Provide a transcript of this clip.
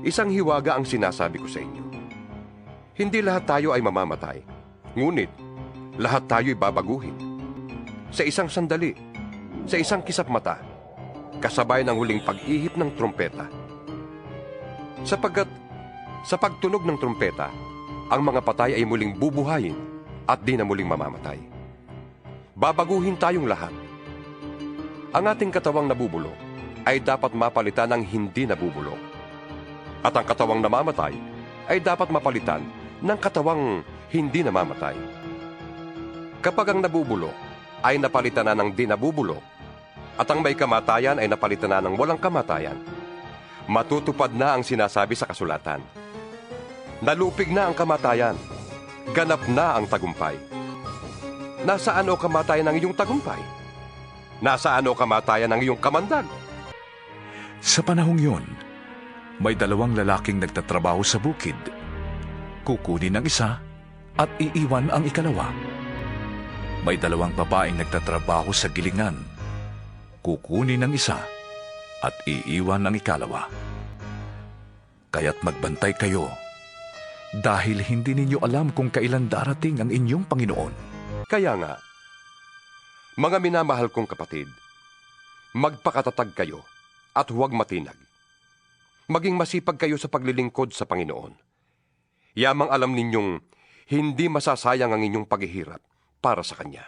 Isang hiwaga ang sinasabi ko sa inyo. Hindi lahat tayo ay mamamatay. Ngunit, lahat tayo ay babaguhin. Sa isang sandali, sa isang kisap mata, kasabay ng huling pag-ihip ng trumpeta. Sapagkat sa pagtunog ng trumpeta, ang mga patay ay muling bubuhayin at di na muling mamamatay. Babaguhin tayong lahat. Ang ating katawang nabubulok ay dapat mapalitan ng hindi nabubulok. At ang katawang namamatay ay dapat mapalitan ng katawang hindi namamatay. Kapag ang nabubulok ay napalitan na ng di nabubulok, at ang may kamatayan ay napalitan na ng walang kamatayan, matutupad na ang sinasabi sa kasulatan. Nalupig na ang kamatayan, ganap na ang tagumpay. Nasaan o kamatayan ang iyong tagumpay? Nasaan o kamatayan ang iyong kamandag? Sa panahong yon, may dalawang lalaking nagtatrabaho sa bukid. Kukunin ang isa at iiwan ang ikalawa. May dalawang babaeng nagtatrabaho sa gilingan. Kukunin ang isa at iiwan ang ikalawa. Kaya't magbantay kayo dahil hindi ninyo alam kung kailan darating ang inyong Panginoon. Kaya nga, mga minamahal kong kapatid, magpakatatag kayo at huwag matinag. Maging masipag kayo sa paglilingkod sa Panginoon. Yamang alam ninyong hindi masasayang ang inyong paghihirap para sa Kanya.